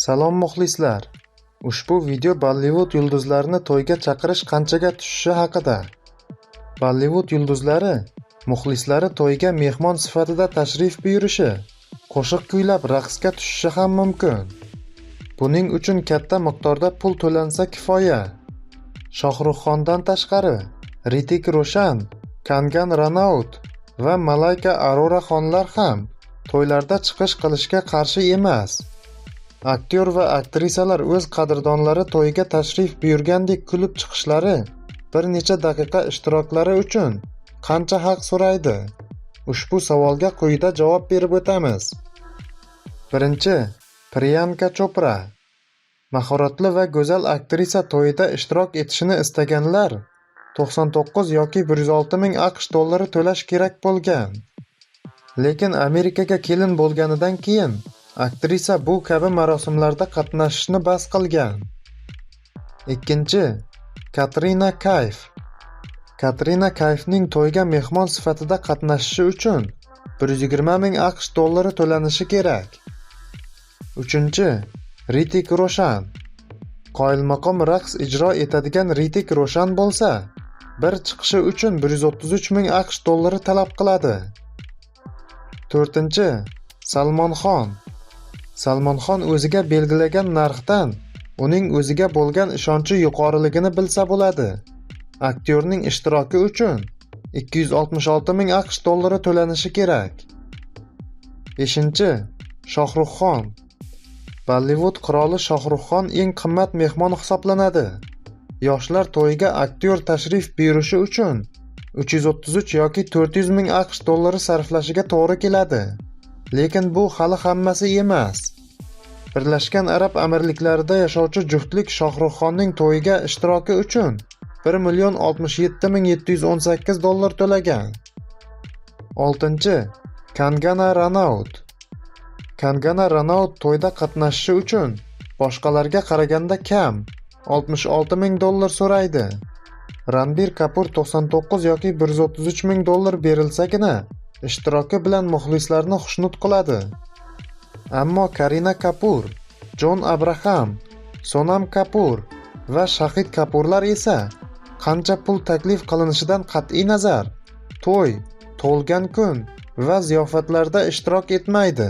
Salom muxlislar. Ushbu video Bollivud yulduzlarini to'yga chaqirish qanchaga tushishi haqida. Bollivud yulduzlari muxlislari to'yga mehmon sifatida tashrif buyurishi, qo'shiq kuylab raqsga tushishi ham mumkin. Buning uchun katta miqdorda pul to'lansa kifoya. Shohruxxondan tashqari Ritik Roshan, Kangan Ranaut va Malayka Arora xonlar ham to'ylarda chiqish qilishga qarshi emas. Aktyor va aktrisalar o'z qadrdonlari to'yga tashrif buyurgandek kulib chiqishlari bir necha daqiqa ishtiroklari uchun qancha haq so'raydi? Ushbu savolga quyida javob berib o'tamiz. Birinchi, Priyanka Chopra. Mahoratli va go'zal aktrisa to'yida ishtirok etishini istaganlar 99 yoki 106 ming AQSh dollari to'lash kerak bo'lgan. Lekin Amerikaga kelin bo'lganidan keyin aktrisa bu kabi marosimlarda qatnashishni bas qilgan. Ikkinchi, Katrina Kayf. Katrina Kayfning to'yga mehmon sifatida qatnashishi uchun 120 ming AQSh dollari to'lanishi kerak. Uchinchi, Ritik Roshan. Qoyilmaqom raqs ijro etadigan Ritik Roshan bo'lsa, bir chiqishi uchun 133 ming AQSh dollari talab qiladi. To'rtinchi, Salmonxon. Salmonxon o'ziga belgilagan narxdan uning o'ziga bo'lgan ishonchi yuqoriligini bilsa bo'ladi. Aktyorning ishtiroki uchun 266 ming AQSh dollari to'lanishi kerak. 5 Shohruxxon. Bollivud qiroli Shohruxxon eng qimmat mehmon hisoblanadi. Yoshlar to'yiga aktyor tashrif buyurishi uchun 333 yoki 400 ming AQSh dollari sarflashiga to'g'ri keladi. Lekin bu hali hammasi emas. Birlashgan Arab Amirliklarida yashovchi juftlik Shohruxxonning to'yiga ishtiroki uchun 1 million 67 ming 718 dollar to'lagan. 6. Kangana Ranaut. Kangana Ranaut to'yda qatnashishi uchun boshqalarga qaraganda kam 66 ming dollar so'raydi. Ranbir Kapur 99 yoki 133 ming dollar berilsagina ishtiroki bilan muxlislarni xushnud qiladi. Ammo Karina Kapur, Jon Abraham, Sonam Kapur va Shahid Kapurlar esa qancha pul taklif qilinishidan qat'iy nazar to'y, to'lgan kun va ziyofatlarda ishtirok etmaydi.